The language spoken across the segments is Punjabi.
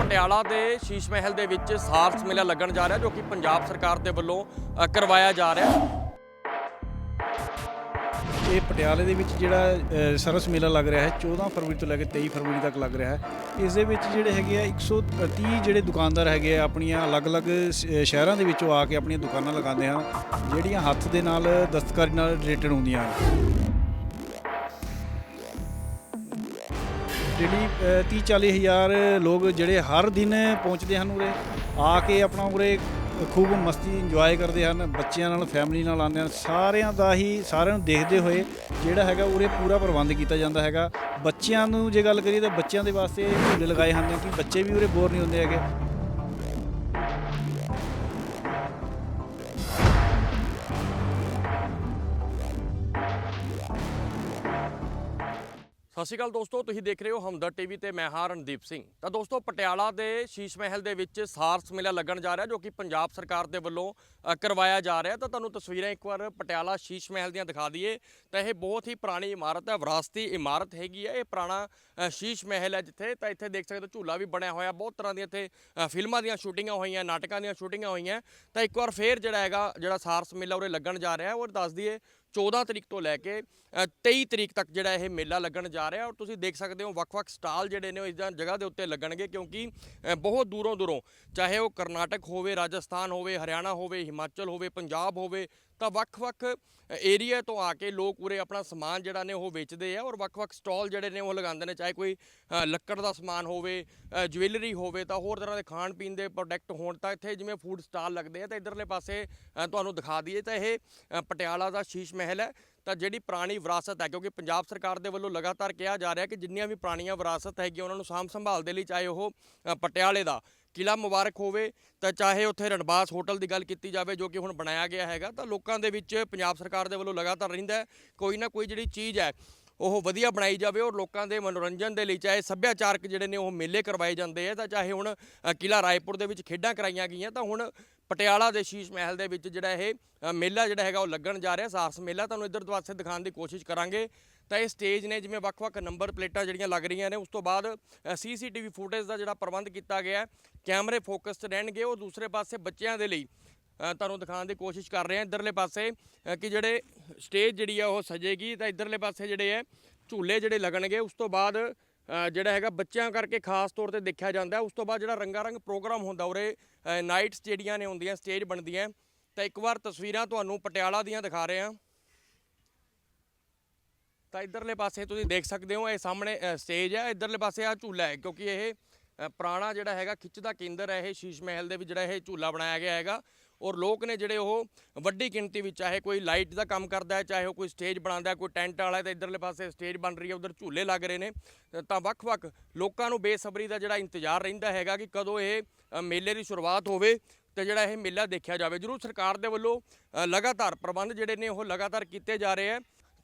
ਪਟਿਆਲਾ ਦੇ ਸ਼ੀਸ਼ ਮਹਿਲ ਦੇ ਵਿੱਚ ਸਾਰਸ ਮੇਲਾ ਲੱਗਣ ਜਾ ਰਿਹਾ ਜੋ ਕਿ ਪੰਜਾਬ ਸਰਕਾਰ ਦੇ ਵੱਲੋਂ ਕਰਵਾਇਆ ਜਾ ਰਿਹਾ। ਇਹ ਪਟਿਆਲੇ ਦੇ ਵਿੱਚ ਜਿਹੜਾ ਸਰਸ ਮੇਲਾ ਲੱਗ ਰਿਹਾ ਹੈ 14 ਫਰਵਰੀ ਤੋਂ ਲੈ ਕੇ 23 ਫਰਵਰੀ ਤੱਕ ਲੱਗ ਰਿਹਾ ਹੈ। ਇਸ ਦੇ ਵਿੱਚ ਜਿਹੜੇ ਹੈਗੇ ਆ 130 ਜਿਹੜੇ ਦੁਕਾਨਦਾਰ ਹੈਗੇ ਆ, ਆਪਣੀਆਂ ਅਲੱਗ-ਅਲੱਗ ਸ਼- ਸ਼ਹਿਰਾਂ ਦੇ ਵਿੱਚੋਂ ਆ ਕੇ ਆਪਣੀਆਂ ਦੁਕਾਨਾਂ ਲਗਾਉਂਦੇ ਹਨ, ਜਿਹੜੀਆਂ ਹੱਥ ਦੇ ਨਾਲ, ਦਸਤਕਾਰੀ ਨਾਲ ਰਿਲੇਟਡ ਹੁੰਦੀਆਂ ਹਨ। ਜਿਹੜੀ 30 40 ਹਜ਼ਾਰ ਲੋਕ ਜਿਹੜੇ ਹਰ ਦਿਨ ਪਹੁੰਚਦੇ ਹਨ ਉਰੇ, ਆ ਕੇ ਆਪਣਾ ਉਰੇ ਖੂਬ ਮਸਤੀ ਇੰਜੋਏ ਕਰਦੇ ਹਨ, ਬੱਚਿਆਂ ਨਾਲ ਫੈਮਿਲੀ ਨਾਲ ਆਉਂਦੇ ਹਨ, ਸਾਰਿਆਂ ਦਾ ਹੀ, ਸਾਰਿਆਂ ਨੂੰ ਦੇਖਦੇ ਹੋਏ ਜਿਹੜਾ ਹੈਗਾ ਉਰੇ ਪੂਰਾ ਪ੍ਰਬੰਧ ਕੀਤਾ ਜਾਂਦਾ ਹੈਗਾ। ਬੱਚਿਆਂ ਨੂੰ ਜੇ ਗੱਲ ਕਰੀਏ ਤਾਂ ਬੱਚਿਆਂ ਦੇ ਵਾਸਤੇ ਝੂਲੇ ਲਗਾਏ ਹਨ ਕਿ ਬੱਚੇ ਵੀ ਉਰੇ ਬੋਰ ਨਹੀਂ ਹੁੰਦੇ ਹੈਗੇ। ਸਤਿ ਸ਼੍ਰੀ ਅਕਾਲ ਦੋਸਤੋ, ਤੁਸੀਂ ਦੇਖ ਰਹੇ ਹੋ ਹਮਦਰ ਟੀਵੀ ਤੇ ਮੈਂ ਹਾਂ ਰਣਦੀਪ ਸਿੰਘ। ਤਾਂ ਦੋਸਤੋ, ਪਟਿਆਲਾ ਦੇ ਸ਼ੀਸ਼ ਮਹਿਲ ਦੇ ਵਿੱਚ ਸਾਰਸ ਮੇਲਾ ਲੱਗਣ ਜਾ ਰਿਹਾ ਜੋ ਕਿ ਪੰਜਾਬ ਸਰਕਾਰ ਦੇ ਵੱਲੋਂ ਕਰਵਾਇਆ ਜਾ ਰਿਹਾ। ਤਾਂ ਤੁਹਾਨੂੰ ਤਸਵੀਰਾਂ ਇੱਕ ਵਾਰ ਪਟਿਆਲਾ ਸ਼ੀਸ਼ ਮਹਿਲ ਦੀਆਂ ਦਿਖਾ ਦਈਏ। ਤਾਂ ਇਹ ਬਹੁਤ ਹੀ ਪੁਰਾਣੀ ਇਮਾਰਤ ਹੈ, ਵਿਰਾਸਤੀ ਇਮਾਰਤ ਹੈਗੀ ਹੈ। ਇਹ ਪੁਰਾਣਾ ਸ਼ੀਸ਼ ਮਹਿਲ ਹੈ ਜਿੱਥੇ। ਤਾਂ ਇੱਥੇ ਦੇਖ ਸਕਦੇ ਹੋ, ਝੂਲਾ ਵੀ ਬਣਿਆ ਹੋਇਆ। ਬਹੁਤ ਤਰ੍ਹਾਂ ਦੀਆਂ ਇੱਥੇ ਫਿਲਮਾਂ ਦੀਆਂ ਸ਼ੂਟਿੰਗਾਂ ਹੋਈਆਂ, ਨਾਟਕਾਂ ਦੀਆਂ ਸ਼ੂਟਿੰਗਾਂ ਹੋਈਆਂ। ਤਾਂ ਇੱਕ ਵਾਰ ਫੇਰ ਜਿਹੜਾ ਹੈਗਾ, ਜਿਹੜਾ ਸਾਰਸ ਮੇਲਾ ਉਰੇ ਲੱਗਣ ਜਾ ਰਿਹਾ ਹੈ। ਉਹ ਦੱਸ ਦਈਏ 14 ਤਰੀਕ ਤੋਂ ਲੈ ਕੇ ਅ, 23 ਤਰੀਕ ਤੱਕ ਜਿਹੜਾ ਇਹ ਮੇਲਾ ਲੱਗਣ ਜਾ ਰਿਹਾ ਔਰ ਤੁਸੀਂ ਦੇਖ ਸਕਦੇ ਹੋ ਵੱਖ-ਵੱਖ ਸਟਾਲ ਜਿਹੜੇ ਨੇ ਉਹ ਇਸ ਜਗ੍ਹਾ ਦੇ ਉੱਤੇ ਲੱਗਣਗੇ ਕਿਉਂਕਿ ਬਹੁਤ ਦੂਰੋਂ ਦੂਰੋਂ ਚਾਹੇ ਉਹ ਕਰਨਾਟਕ ਹੋਵੇ ਰਾਜਸਥਾਨ ਹੋਵੇ ਹਰਿਆਣਾ ਹੋਵੇ ਹਿਮਾਚਲ ਹੋਵੇ ਪੰਜਾਬ ਹੋਵੇ ਤਾਂ ਵੱਖ-ਵੱਖ ਏਰੀਆ ਤੋਂ ਆ ਕੇ ਲੋਕ ਉਰੇ ਆਪਣਾ ਸਮਾਨ ਜਿਹੜਾ ਨੇ ਉਹ ਵੇਚਦੇ ਆ ਔਰ ਵੱਖ-ਵੱਖ ਸਟਾਲ ਜਿਹੜੇ ਨੇ ਉਹ ਲਗਾਉਂਦੇ ਨੇ, ਚਾਹੇ ਕੋਈ ਲੱਕੜ ਦਾ ਸਮਾਨ ਹੋਵੇ ਜੁਐਲਰੀ ਹੋਵੇ ਤਾਂ ਹੋਰ ਤਰ੍ਹਾਂ ਦੇ ਖਾਣ ਪੀਣ ਦੇ ਪ੍ਰੋਡਕਟ ਹੋਣ ਤਾਂ ਇੱਥੇ ਜਿਵੇਂ ਫੂਡ ਸਟਾਲ ਲੱਗਦੇ ਆ ਤਾਂ ਇਧਰਲੇ ਪਾਸੇ ਤੁਹਾਨੂੰ ਦਿਖਾ ਦਈਏ ਤਾਂ ਇਹ ਪਟਿਆਲਾ ਦਾ ਸ਼ੀਸ਼ ਮਹਿਲ ਹੈ। ਤਾਂ ਜਿਹੜੀ ਪੁਰਾਣੀ ਵਿਰਾਸਤ ਹੈ ਕਿਉਂਕਿ ਪੰਜਾਬ ਸਰਕਾਰ ਦੇ ਵੱਲੋਂ ਲਗਾਤਾਰ ਕਿਹਾ ਜਾ ਰਿਹਾ ਕਿ ਜਿੰਨੀਆਂ ਵੀ ਪੁਰਾਣੀਆਂ ਵਿਰਾਸਤ ਹੈਗੀਆਂ ਉਹਨਾਂ ਨੂੰ ਸਾਂਭ ਸੰਭਾਲ ਦੇ ਲਈ ਚਾਹੇ ਉਹ ਪਟਿਆਲੇ ਦਾ ਕਿਲਾ ਮੁਬਾਰਕ ਹੋਵੇ ਤਾਂ ਚਾਹੇ ਉੱਥੇ ਰਣਬਾਸ ਹੋਟਲ ਦੀ ਗੱਲ ਕੀਤੀ ਜਾਵੇ ਜੋ ਕਿ ਹੁਣ ਬਣਾਇਆ ਗਿਆ ਹੈਗਾ ਤਾਂ ਲੋਕਾਂ ਦੇ ਵਿੱਚ ਪੰਜਾਬ ਸਰਕਾਰ ਦੇ ਵੱਲੋਂ ਲਗਾਤਾਰ ਰਹਿੰਦਾ ਕੋਈ ਨਾ ਕੋਈ ਜਿਹੜੀ ਚੀਜ਼ ਹੈ ਉਹ ਵਧੀਆ ਬਣਾਈ ਜਾਵੇ ਔਰ ਲੋਕਾਂ ਦੇ ਮਨੋਰੰਜਨ ਦੇ ਲਈ ਚਾਹੇ ਸੱਭਿਆਚਾਰਕ ਜਿਹੜੇ ਨੇ ਉਹ ਮੇਲੇ ਕਰਵਾਏ ਜਾਂਦੇ ਆ ਤਾਂ ਚਾਹੇ ਹੁਣ ਅ, ਕਿਲਾ ਰਾਏਪੁਰ ਦੇ ਵਿੱਚ ਖੇਡਾਂ ਕਰਾਈਆਂ ਗਈਆਂ ਤਾਂ ਹੁਣ ਪਟਿਆਲਾ ਦੇ ਸ਼ੀਸ਼ ਮਹਿਲ ਦੇ ਵਿੱਚ ਜਿਹੜਾ ਇਹ ਮੇਲਾ ਜਿਹੜਾ ਹੈਗਾ ਉਹ ਲੱਗਣ ਜਾ ਰਿਹਾ ਸਾਰਸ ਮੇਲਾ ਤੁਹਾਨੂੰ ਇੱਧਰ ਦਵਾਸੇ ਦਿਖਾਉਣ ਦੀ ਕੋਸ਼ਿਸ਼ ਕਰਾਂਗੇ। ਤਾਂ ਇਹ ਸਟੇਜ ਨੇ, ਜਿਵੇਂ ਵੱਖ-ਵੱਖ ਨੰਬਰ ਪਲੇਟਾਂ ਜਿਹੜੀਆਂ ਲੱਗ ਰਹੀਆਂ ਨੇ, ਉਸ ਤੋਂ ਬਾਅਦ ਸੀਸੀਟੀਵੀ ਫੁਟੇਜ ਦਾ ਜਿਹੜਾ ਪ੍ਰਬੰਧ ਕੀਤਾ ਗਿਆ ਕੈਮਰੇ ਫੋਕਸਡ ਰਹਿਣਗੇ, ਉਹ ਦੂਸਰੇ ਪਾਸੇ ਬੱਚਿਆਂ ਦੇ ਲਈ ਤੁਹਾਨੂੰ ਦਿਖਾਉਣ ਦੀ ਕੋਸ਼ਿਸ਼ ਕਰ ਰਹੇ ਹਾਂ। ਇੱਧਰਲੇ ਪਾਸੇ ਕਿ ਜਿਹੜੇ ਸਟੇਜ ਜਿਹੜੀ ਆ, ਉਹ ਸਜੇਗੀ, ਤਾਂ ਇੱਧਰਲੇ ਪਾਸੇ ਜਿਹੜੇ ਹੈ, ਝੂਲੇ ਜਿਹੜੇ ਲੱਗਣਗੇ, ਉਸ ਤੋਂ ਬਾਅਦ ਜਿਹੜਾ ਹੈਗਾ ਬੱਚਿਆਂ ਕਰਕੇ ਖਾਸ ਤੌਰ ਤੇ ਦੇਖਿਆ ਜਾਂਦਾ ਉਸ ਤੋਂ ਬਾਅਦ ਜਿਹੜਾ ਰੰਗਾ ਰੰਗ ਪ੍ਰੋਗਰਾਮ ਹੁੰਦਾ, ਉਰੇ ਨਾਈਟਸ ਜਿਹੜੀਆਂ ਨੇ, ਹੁੰਦੀਆਂ ਸਟੇਜ ਬਣਦੀਆਂ ਤਾਂ ਇੱਕ ਵਾਰ ਤਸਵੀਰਾਂ ਤੁਹਾਨੂੰ ਪਟਿਆਲਾ ਦੀਆਂ ਦਿਖਾ ਰਹੇ ਹਾਂ। ਤਾਂ ਇਧਰਲੇ ਪਾਸੇ ਤੁਸੀਂ ਦੇਖ ਸਕਦੇ ਹੋ, ਇਹ ਸਾਹਮਣੇ ਸਟੇਜ ਹੈ। ਇਧਰਲੇ ਪਾਸੇ ਆ ਝੂਲਾ ਹੈ, ਕਿਉਂਕਿ ਇਹ ਪੁਰਾਣਾ ਜਿਹੜਾ ਹੈਗਾ, ਖਿੱਚ ਦਾ ਕੇਂਦਰ ਹੈ। ਇਹ ਸ਼ੀਸ਼ ਮਹਿਲ ਦੇ ਵਿੱਚ ਜਿਹੜਾ ਇਹ ਝੂਲਾ ਬਣਾਇਆ ਗਿਆ ਹੈਗਾ। ਔਰ ਲੋਕ ਨੇ ਜਿਹੜੇ ਉਹ ਵੱਡੀ ਗਿਣਤੀ ਵਿੱਚ, ਚਾਹੇ ਕੋਈ ਲਾਈਟ ਦਾ ਕੰਮ ਕਰਦਾ ਹੈ, ਚਾਹੇ ਉਹ ਕੋਈ ਸਟੇਜ ਬਣਾਉਂਦਾ ਕੋਈ ਟੈਂਟ ਵਾਲਾ ਹੈ, ਤਾਂ ਇਧਰਲੇ ਪਾਸੇ ਸਟੇਜ ਬਣ ਰਹੀ ਹੈ। ਉਧਰ ਝੂਲੇ ਲੱਗ ਰਹੇ ਨੇ। ਤਾਂ ਵੱਖ-ਵੱਖ ਲੋਕਾਂ ਨੂੰ ਬੇਸਬਰੀ ਦਾ ਜਿਹੜਾ ਇੰਤਜ਼ਾਰ ਰਹਿੰਦਾ ਹੈਗਾ ਕਿ ਕਦੋਂ ਇਹ ਮੇਲੇ ਦੀ ਸ਼ੁਰੂਆਤ ਹੋਵੇ ਤੇ ਜਿਹੜਾ ਇਹ ਮੇਲਾ ਦੇਖਿਆ ਜਾਵੇ। ਜ਼ਰੂਰ ਸਰਕਾਰ ਦੇ ਵੱਲੋਂ ਲਗਾਤਾਰ ਪ੍ਰਬੰਧ ਜਿਹੜੇ ਨੇ ਉਹ ਲਗਾਤਾਰ ਕੀਤੇ ਜਾ ਰਹੇ ਹੈ।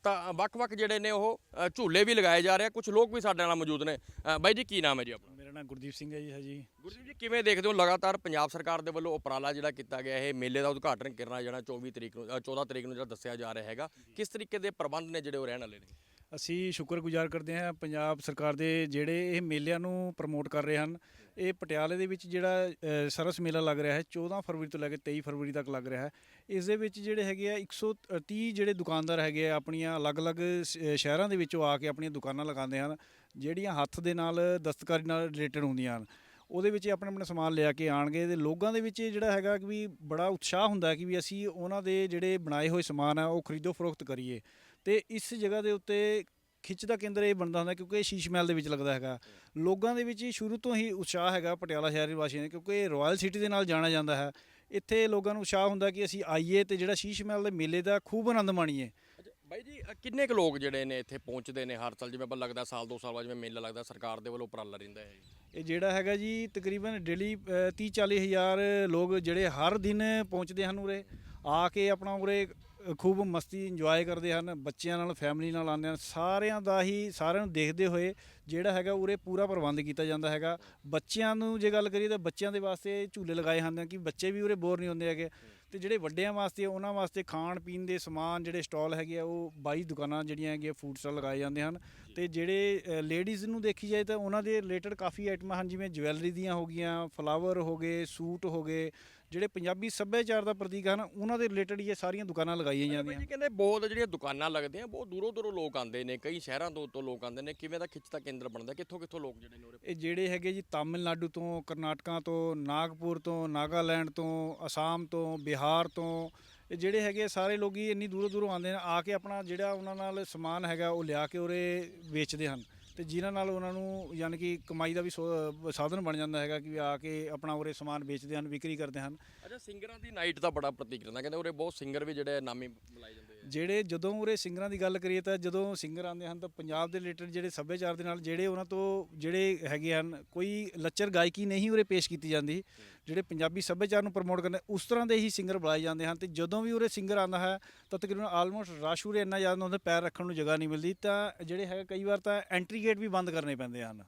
ਤਾਂ ਵੱਖ-ਵੱਖ ਜਿਹੜੇ ਨੇ ਉਹ ਅ, ਝੂਲੇ ਵੀ ਲਗਾਏ ਜਾ ਰਹੇ ਆ। ਕੁਝ ਲੋਕ ਵੀ ਸਾਡੇ ਨਾਲ ਮੌਜੂਦ ਨੇ। ਅ, ਬਾਈ ਜੀ ਕੀ ਨਾਮ ਹੈ ਜੀ ਆਪਣਾ? ਮੇਰਾ ਨਾਮ ਗੁਰਦੀਪ ਸਿੰਘ ਹੈ ਜੀ ਹੈ ਜੀ ਗੁਰਜੀਤ ਜੀ ਕਿਵੇਂ ਦੇਖਦੇ ਹੋ ਲਗਾਤਾਰ ਪੰਜਾਬ ਸਰਕਾਰ ਦੇ ਵੱਲੋਂ ਉਪਰਾਲਾ ਜਿਹੜਾ ਕੀਤਾ ਗਿਆ ਇਹ ਮੇਲੇ ਦਾ ਉਦਘਾਟਨ ਕਰਨਾ ਜਿਹੜਾ 24 ਤਰੀਕ ਨੂੰ ਅ, 14 ਤਰੀਕ ਨੂੰ ਜਿਹੜਾ ਦੱਸਿਆ ਜਾ ਰਿਹਾ ਹੈਗਾ ਕਿਸ ਤਰੀਕੇ ਦੇ ਪ੍ਰਬੰਧ ਨੇ ਜਿਹੜੇ ਉਹ ਰਹਿਣ ਵਾਲੇ ਨੇ? ਅਸੀਂ ਸ਼ੁਕਰਗੁਜ਼ਾਰ ਕਰਦੇ ਹਾਂ ਪੰਜਾਬ ਸਰਕਾਰ ਦੇ ਜਿਹੜੇ ਇਹ ਮੇਲਿਆਂ ਨੂੰ ਪ੍ਰਮੋਟ ਕਰ ਰਹੇ ਹਨ। ਇਹ ਪਟਿਆਲੇ ਦੇ ਵਿੱਚ ਜਿਹੜਾ ਸਰਸ ਮੇਲਾ ਲੱਗ ਰਿਹਾ ਹੈ 14 ਫਰਵਰੀ ਤੋਂ ਲੈ ਕੇ 23 ਫਰਵਰੀ ਤੱਕ ਲੱਗ ਰਿਹਾ ਹੈ। ਇਸ ਦੇ ਵਿੱਚ ਜਿਹੜੇ ਹੈਗੇ ਆ 130 ਜਿਹੜੇ ਦੁਕਾਨਦਾਰ ਹੈਗੇ ਆ, ਆਪਣੀਆਂ ਅਲੱਗ-ਅਲੱਗ ਸ਼- ਸ਼ਹਿਰਾਂ ਦੇ ਵਿੱਚੋਂ ਆ ਕੇ ਆਪਣੀਆਂ ਦੁਕਾਨਾਂ ਲਗਾਉਂਦੇ ਹਨ, ਜਿਹੜੀਆਂ ਹੱਥ ਦੇ ਨਾਲ ਦਸਤਕਾਰੀ ਨਾਲ ਰਿਲੇਟਡ ਹੁੰਦੀਆਂ ਹਨ। ਉਹਦੇ ਵਿੱਚ ਇਹ ਆਪਣੇ ਆਪਣੇ ਸਮਾਨ ਲਿਆ ਕੇ ਆਣਗੇ ਤੇ ਲੋਕਾਂ ਦੇ ਵਿੱਚ ਜਿਹੜਾ ਹੈਗਾ ਕਿ ਵੀ ਬੜਾ ਉਤਸ਼ਾਹ ਹੁੰਦਾ ਕਿ ਵੀ ਅਸੀਂ ਉਹਨਾਂ ਦੇ ਜਿਹੜੇ ਬਣਾਏ ਹੋਏ ਸਮਾਨ ਆ, ਉਹ ਖਰੀਦੋ ਫਰੋਖਤ ਕਰੀਏ। ਤੇ ਇਸ ਜਗ੍ਹਾ ਦੇ ਉੱਤੇ ਖਿੱਚ ਦਾ ਕੇਂਦਰ ਇਹ ਬਣਦਾ ਹੁੰਦਾ ਕਿਉਂਕਿ ਇਹ ਸ਼ੀਸ਼ ਮਹਿਲ ਦੇ ਵਿੱਚ ਲੱਗਦਾ ਹੈਗਾ। ਲੋਕਾਂ ਦੇ ਵਿੱਚ ਸ਼ੁਰੂ ਤੋਂ ਹੀ ਉਤਸ਼ਾਹ ਹੈਗਾ ਪਟਿਆਲਾ ਸ਼ਹਿਰ ਵਾਸੀਆਂ ਦੇ ਕਿਉਂਕਿ ਇਹ ਰਾਇਲ ਸਿਟੀ ਦੇ ਨਾਲ ਜਾਣਿਆ ਜਾਂਦਾ ਹੈ। ਇੱਥੇ ਲੋਕਾਂ ਨੂੰ ਉਤਸ਼ਾਹ ਹੁੰਦਾ ਕਿ ਅਸੀਂ ਆਈਏ ਤੇ ਜਿਹੜਾ ਸ਼ੀਸ਼ ਮਹਿਲ ਦੇ ਮੇਲੇ ਦਾ ਖੂਬ ਆਨੰਦ ਮਾਣੀਏ। ਬਾਈ ਜੀ ਅ, ਕਿੰਨੇ ਕੁ ਲੋਕ ਜਿਹੜੇ ਨੇ ਇੱਥੇ ਪਹੁੰਚਦੇ ਨੇ ਹਰ ਸਾਲ? ਜਿਵੇਂ ਆਪਾਂ ਲੱਗਦਾ ਸਾਲ ਦੋ ਸਾਲ ਬਾਅਦ ਜਿਵੇਂ ਮੇਲਾ ਲੱਗਦਾ ਸਰਕਾਰ ਦੇ ਵੱਲੋਂ ਉਪਰਾਲਾ ਰਹਿੰਦਾ ਹੈ। ਇਹ ਜਿਹੜਾ ਹੈਗਾ ਜੀ ਤਕਰੀਬਨ ਡੇਲੀ 30 40 ਹਜ਼ਾਰ ਲੋਕ ਜਿਹੜੇ ਹਰ ਦਿਨ ਪਹੁੰਚਦੇ ਹਨ ਉਰੇ। ਆ ਕੇ ਆਪਣਾ ਉਰੇ ਖੂਬ ਮਸਤੀ ਇੰਜੋਏ ਕਰਦੇ ਹਨ, ਬੱਚਿਆਂ ਨਾਲ ਫੈਮਿਲੀ ਨਾਲ ਆਉਂਦੇ ਹਨ। ਸਾਰਿਆਂ ਦਾ ਹੀ, ਸਾਰਿਆਂ ਨੂੰ ਦੇਖਦੇ ਹੋਏ ਜਿਹੜਾ ਹੈਗਾ ਉਰੇ ਪੂਰਾ ਪ੍ਰਬੰਧ ਕੀਤਾ ਜਾਂਦਾ ਹੈਗਾ। ਬੱਚਿਆਂ ਨੂੰ ਜੇ ਗੱਲ ਕਰੀਏ ਤਾਂ ਬੱਚਿਆਂ ਦੇ ਵਾਸਤੇ ਝੂਲੇ ਲਗਾਏ ਹੁੰਦੇ ਹਨ ਕਿ ਬੱਚੇ ਵੀ ਉਰੇ ਬੋਰ ਨਹੀਂ ਹੁੰਦੇ ਹੈਗੇ। ਤੇ ਜਿਹੜੇ ਵੱਡਿਆਂ ਵਾਸਤੇ, ਉਹਨਾਂ ਵਾਸਤੇ ਖਾਣ, ਪੀਣ ਦੇ ਸਮਾਨ ਜਿਹੜੇ ਸਟਾਲ ਹੈਗੇ ਆ, ਉਹ 22 ਦੁਕਾਨਾਂ ਜਿਹੜੀਆਂ ਹੈਗੀਆਂ ਫੂਡ ਸਟਾਲ ਲਗਾਏ ਜਾਂਦੇ ਹਨ। ਤੇ ਜਿਹੜੇ ਲੇਡੀਜ਼ ਨੂੰ ਦੇਖੀ ਜਾਏ ਤਾਂ ਉਹਨਾਂ ਦੇ ਰਿਲੇਟਡ ਕਾਫੀ ਆਈਟਮਾਂ ਹਨ ਜਿਵੇਂ ਜਵੈਲਰੀ ਦੀਆਂ ਹੋ ਗਈਆਂ ਫਲਾਵਰ ਹੋ ਗਏ, ਸੂਟ ਹੋ ਗਏ ਜਿਹੜੇ ਪੰਜਾਬੀ ਸੱਭਿਆਚਾਰ ਦਾ ਪ੍ਰਤੀਕ ਹਨ ਉਹਨਾਂ ਦੇ ਰਿਲੇਟਡ ਇਹ ਸਾਰੀਆਂ ਦੁਕਾਨਾਂ ਲਗਾਈਆਂ ਜਾਂਦੀਆਂ ਜੀ ਕਹਿੰਦੇ ਬਹੁਤ ਜਿਹੜੀਆਂ ਦੁਕਾਨਾਂ ਲੱਗਦੀਆਂ ਬਹੁਤ ਦੂਰੋਂ ਦੂਰੋਂ ਲੋਕ ਆਉਂਦੇ ਨੇ ਕਈ ਸ਼ਹਿਰਾਂ ਤੋਂ ਤੋਂ ਲੋਕ ਆਉਂਦੇ ਨੇ ਕਿਵੇਂ ਦਾ ਖਿੱਚ ਕੇਂਦਰ ਬਣਦਾ ਕਿੱਥੋਂ ਕਿੱਥੋਂ ਲੋਕ ਜਿਹੜੇ ਨੇ ਇਹ ਜਿਹੜੇ ਹੈਗੇ ਜੀ ਤਾਮਿਲਨਾਡੂ ਤੋਂ ਕਰਨਾਟਕਾ ਤੋਂ ਨਾਗਪੁਰ ਤੋਂ ਨਾਗਾਲੈਂਡ ਤੋਂ ਅਸਾਮ ਤੋਂ ਬਿਹਾਰ ਤੋਂ ਇਹ ਜਿਹੜੇ ਹੈਗੇ ਸਾਰੇ ਲੋਕੀ ਇੰਨੀ ਦੂਰੋਂ ਦੂਰੋਂ ਆਉਂਦੇ ਨੇ ਆ ਕੇ ਆਪਣਾ ਜਿਹੜਾ ਉਹਨਾਂ ਨਾਲ ਸਮਾਨ ਹੈਗਾ ਉਹ ਲਿਆ ਕੇ ਉਰੇ ਵੇਚਦੇ ਹਨ। ਤੇ ਜਿਨ੍ਹਾਂ ਨਾਲ ਉਹਨਾਂ ਨੂੰ ਯਾਨੀ ਕਿ ਕਮਾਈ ਦਾ ਵੀ ਸੋ- ਸਾਧਨ ਬਣ ਜਾਂਦਾ ਹੈਗਾ ਕਿ ਆ ਕੇ ਆਪਣਾ ਉਰੇ ਸਮਾਨ ਵੇਚਦੇ ਹਨ ਵਿਕਰੀ ਕਰਦੇ ਹਨ। ਅੱਛਾ ਸਿੰਗਰਾਂ ਦੀ ਨਾਈਟ ਦਾ ਬੜਾ ਪ੍ਰਤੀਕ ਰਹਿੰਦਾ ਕਹਿੰਦੇ ਉਰੇ ਬਹੁਤ ਸਿੰਗਰ ਵੀ ਜਿਹੜੇ ਨਾਮੀ ਬੁਲਾਏ ਜਾਂਦੇ ਆ। ਜਿਹੜੇ ਜਦੋਂ ਉਰੇ ਸਿੰਗਰਾਂ ਦੀ ਗੱਲ ਕਰੀਏ ਤਾਂ ਜਦੋਂ ਸਿੰਗਰ ਆਉਂਦੇ ਹਨ ਤਾਂ ਪੰਜਾਬ ਦੇ ਰਿਲੇਟਡ ਜਿਹੜੇ ਸੱਭਿਆਚਾਰ ਦੇ ਨਾਲ ਜਿਹੜੇ ਉਹਨਾਂ ਤੋਂ ਜਿਹੜੇ ਹੈਗੇ ਹਨ ਕੋਈ ਲੱਚਰ ਗਾਇਕੀ ਨਹੀਂ ਉਰੇ ਪੇਸ਼ ਕੀਤੀ ਜਾਂਦੀ। ਜਿਹੜੇ ਪੰਜਾਬੀ ਸੱਭਿਆਚਾਰ ਨੂੰ ਪ੍ਰਮੋਟ ਕਰਨੇ ਉਸ ਤਰ੍ਹਾਂ ਦੇ ਹੀ ਸਿੰਗਰ ਬੁਲਾਏ ਜਾਂਦੇ ਹਨ ਤੇ ਜਦੋਂ ਵੀ ਉਰੇ ਸਿੰਗਰ ਆਉਂਦਾ ਹੈ ਤਾਂ ਤਕਰੀਬਨ ਆਲਮੋਸਟ ਰਸ਼ ਉਰੇ ਇੰਨਾ ਜ਼ਿਆਦਾ ਹੁੰਦਾ ਪੈਰ ਰੱਖਣ ਨੂੰ ਜਗ੍ਹਾ ਨਹੀਂ ਮਿਲਦੀ ਤਾਂ ਜਿਹੜੇ ਹੈਗੇ ਕਈ ਵਾਰ ਤਾਂ ਐਂਟਰੀ ਗੇਟ ਵੀ ਬੰਦ ਕਰਨੇ ਪੈਂਦੇ ਹਨ।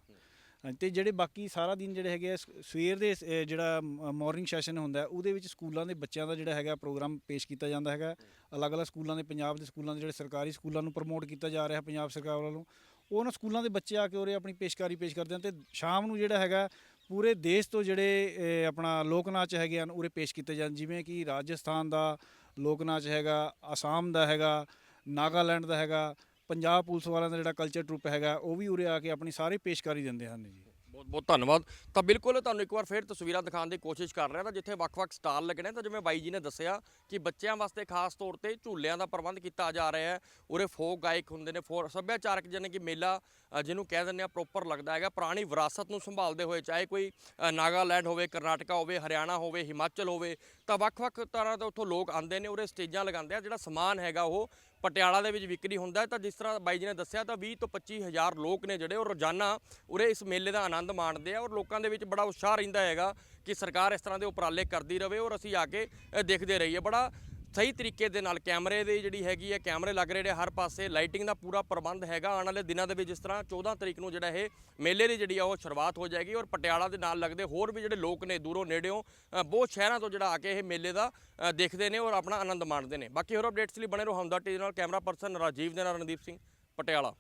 ਹਾਂਜੀ, ਤੇ ਜਿਹੜੇ ਬਾਕੀ ਸਾਰਾ ਦਿਨ ਜਿਹੜੇ ਹੈਗੇ ਆ, ਸਵੇਰ ਦੇ ਜਿਹੜਾ ਮਾਰਨਿੰਗ ਸੈਸ਼ਨ ਹੁੰਦਾ ਉਹਦੇ ਵਿੱਚ ਸਕੂਲਾਂ ਦੇ ਬੱਚਿਆਂ ਦਾ ਜਿਹੜਾ ਹੈਗਾ ਪ੍ਰੋਗਰਾਮ ਪੇਸ਼ ਕੀਤਾ ਜਾਂਦਾ ਹੈਗਾ। ਅਲੱਗ-ਅਲੱਗ ਸਕੂਲਾਂ ਦੇ ਪੰਜਾਬ ਦੇ ਸਕੂਲਾਂ ਦੇ ਜਿਹੜੇ ਸਰਕਾਰੀ ਸਕੂਲਾਂ ਨੂੰ ਪ੍ਰਮੋਟ ਕੀਤਾ ਜਾ ਰਿਹਾ ਪੰਜਾਬ ਸਰਕਾਰ ਵੱਲੋਂ ਉਹਨਾਂ ਸਕੂਲਾਂ ਦੇ ਬੱਚੇ ਆ ਕੇ ਉਰੇ ਆਪਣੀ ਪੇਸ਼ਕਾਰੀ ਪੇਸ਼ ਕਰਦੇ ਹਨ ਤੇ ਸ਼ਾਮ ਨੂੰ ਜਿਹੜਾ ਹੈਗਾ ਪੂਰੇ ਦੇਸ਼ ਤੋਂ ਜਿਹੜੇ ਆਪਣਾ ਲੋਕ ਨਾਚ ਹੈਗੇ ਹਨ, ਉਰੇ ਪੇਸ਼ ਕੀਤੇ ਜਾਂਦੇ ਜਿਵੇਂ ਕਿ ਰਾਜਸਥਾਨ ਦਾ ਲੋਕ ਨਾਚ ਹੈਗਾ ਆਸਾਮ ਦਾ ਹੈਗਾ, ਨਾਗਾਲੈਂਡ ਦਾ ਹੈਗਾ, ਪੰਜਾਬ ਪੁਲਿਸ ਵਾਲਿਆਂ ਦਾ ਜਿਹੜਾ ਕਲਚਰ ਟਰੁੱਪ ਹੈਗਾ, ਉਹ ਵੀ ਉਰੇ ਆ ਕੇ ਆਪਣੀ ਸਾਰੀ ਪੇਸ਼ਕਾਰੀ ਦਿੰਦੇ ਹਨ ਜੀ। ਬਹੁਤ ਬਹੁਤ ਧੰਨਵਾਦ। ਤਾਂ ਬਿਲਕੁਲ ਤੁਹਾਨੂੰ ਇੱਕ ਵਾਰ ਫਿਰ ਤਸਵੀਰਾਂ ਦਿਖਾਉਣ ਦੀ ਕੋਸ਼ਿਸ਼ ਕਰ ਰਿਹਾ ਤਾਂ ਜਿੱਥੇ ਵੱਖ-ਵੱਖ ਸਟਾਲ ਲੱਗਣੇ ਤਾਂ ਜਿਵੇਂ ਬਾਈ ਜੀ ਨੇ ਦੱਸਿਆ ਕਿ ਬੱਚਿਆਂ ਵਾਸਤੇ ਖਾਸ ਤੌਰ ਤੇ ਝੂਲਿਆਂ ਦਾ ਪ੍ਰਬੰਧ ਕੀਤਾ ਜਾ ਰਿਹਾ ਹੈ। ਉਰੇ ਫੋਕ ਗਾਇਕ ਹੁੰਦੇ ਨੇ, ਫੋਰ ਸੱਭਿਆਚਾਰਕ ਜਿਹਨੇ ਕਿ ਮੇਲਾ ਜਿਹਨੂੰ ਕਹਿ ਦਿੰਦੇ ਆ, ਪ੍ਰੋਪਰ ਲੱਗਦਾ ਹੈਗਾ। ਪੁਰਾਣੀ ਵਿਰਾਸਤ ਨੂੰ ਸੰਭਾਲਦੇ ਹੋਏ ਚਾਹੇ ਕੋਈ ਨਾਗਾਲੈਂਡ ਹੋਵੇ, ਕਰਨਾਟਕਾ ਹੋਵੇ, ਹਰਿਆਣਾ ਹੋਵੇ, ਹਿਮਾਚਲ ਹੋਵੇ, ਤਾਂ ਵੱਖ-ਵੱਖ ਤਰ੍ਹਾਂ ਦੇ ਉੱਥੋਂ ਲੋਕ ਆਉਂਦੇ ਨੇ, ਉਰੇ ਸਟੇਜਾਂ ਲਗਾਉਂਦੇ ਆ। ਜਿਹੜਾ ਸਮਾਨ ਹੈਗਾ ਉਹ ਪਟਿਆਲਾ ਦੇ ਵਿੱਚ ਵਿਕਰੀ ਹੁੰਦਾ ਤਾਂ ਜਿਸ ਤਰ੍ਹਾਂ ਬਾਈ ਜੀ ਨੇ ਦੱਸਿਆ ਤਾਂ 20 ਤੋਂ 25 ਹਜ਼ਾਰ ਲੋਕ ਨੇ ਜਿਹੜੇ ਉਹ ਰੋਜ਼ਾਨਾ ਉਰੇ ਇਸ ਮੇਲੇ ਦਾ ਆਨੰਦ ਮਾਣਦੇ ਆ ਔਰ ਲੋਕਾਂ ਦੇ ਵਿੱਚ ਬੜਾ ਉਤਸ਼ਾਹ ਰਹਿੰਦਾ ਹੈਗਾ ਕਿ ਸਰਕਾਰ ਇਸ ਤਰ੍ਹਾਂ ਦੇ ਉਪਰਾਲੇ ਕਰਦੀ ਰਵੇ ਔਰ ਅਸੀਂ ਆ ਕੇ ਅ, ਦੇਖਦੇ ਰਹੀਏ। ਬੜਾ ਸਹੀ ਤਰੀਕੇ ਦੇ ਨਾਲ ਕੈਮਰੇ ਦੀ ਜਿਹੜੀ ਹੈਗੀ ਹੈ, ਕੈਮਰੇ ਲੱਗ ਰਹੇ ਨੇ ਹਰ ਪਾਸੇ, ਲਾਈਟਿੰਗ ਦਾ ਪੂਰਾ ਪ੍ਰਬੰਧ ਹੈਗਾ। ਆਉਣ ਵਾਲੇ ਦਿਨਾਂ ਦੇ ਵਿੱਚ ਜਿਸ ਤਰ੍ਹਾਂ 14 ਤਰੀਕ ਨੂੰ ਜਿਹੜਾ ਇਹ ਮੇਲੇ ਦੀ ਜਿਹੜੀ ਆ, ਉਹ ਸ਼ੁਰੂਆਤ ਹੋ ਜਾਏਗੀ ਔਰ ਪਟਿਆਲਾ ਦੇ ਨਾਲ ਲੱਗਦੇ ਹੋਰ ਵੀ ਜਿਹੜੇ ਲੋਕ ਨੇ ਦੂਰੋਂ ਨੇੜਿਓਂ ਬਹੁਤ ਸ਼ਹਿਰਾਂ ਤੋਂ ਜਿਹੜਾ ਆ ਕੇ ਇਹ ਮੇਲੇ ਦਾ ਦੇਖਦੇ ਨੇ ਔਰ ਆਪਣਾ ਆਨੰਦ ਮਾਣਦੇ ਨੇ। ਬਾਕੀ ਹੋਰ ਅਪਡੇਟਸ ਲਈ ਬਣੇ ਰਹੋ ਹਮਦਾ ਟੀਵੀ ਨਾਲ। ਕੈਮਰਾ ਪਰਸਨ ਰਾਜੀਵ ਦੇ ਨਾਲ ਰਣਦੀਪ ਸਿੰਘ, ਪਟਿਆਲਾ।